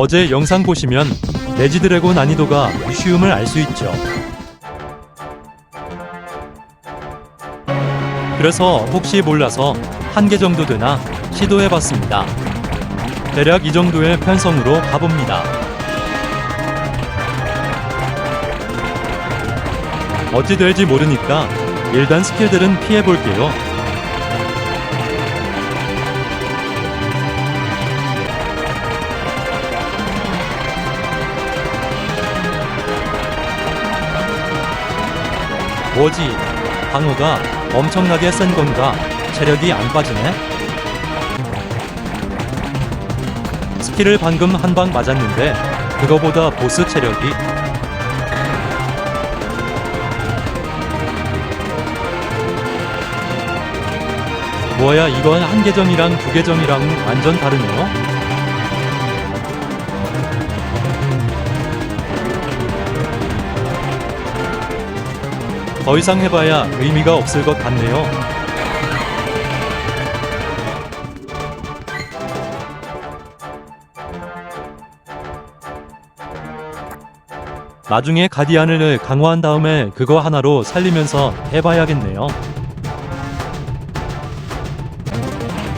어제 영상 보시면 레지 드래곤 난이도가 쉬움을 알 수 있죠. 그래서 혹시 몰라서 한 개 정도 되나 시도해봤습니다. 대략 이 정도의 편성으로 가봅니다. 어찌 될지 모르니까 일단 스킬들은 피해볼게요. 뭐지? 방어가 엄청나게 센 건가? 체력이 안 빠지네? 스킬을 방금 한 방 맞았는데 그거보다 보스 체력이 뭐야 이건 한 계정이랑 두 계정이랑 완전 다르네요? 더 이상 해봐야 의미가 없을 것 같네요. 나중에 가디안을 강화한 다음에 그거 하나로 살리면서 해봐야겠네요.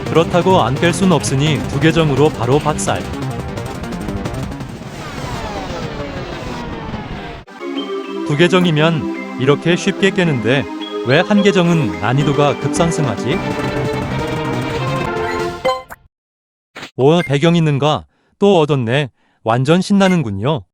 그렇다고 안 깰 순 없으니 두 계정으로 바로 박살. 두 계정이면 이렇게 쉽게 깨는데 왜 한 계정은 난이도가 급상승하지? 오, 배경 있는가? 또 얻었네. 완전 신나는군요.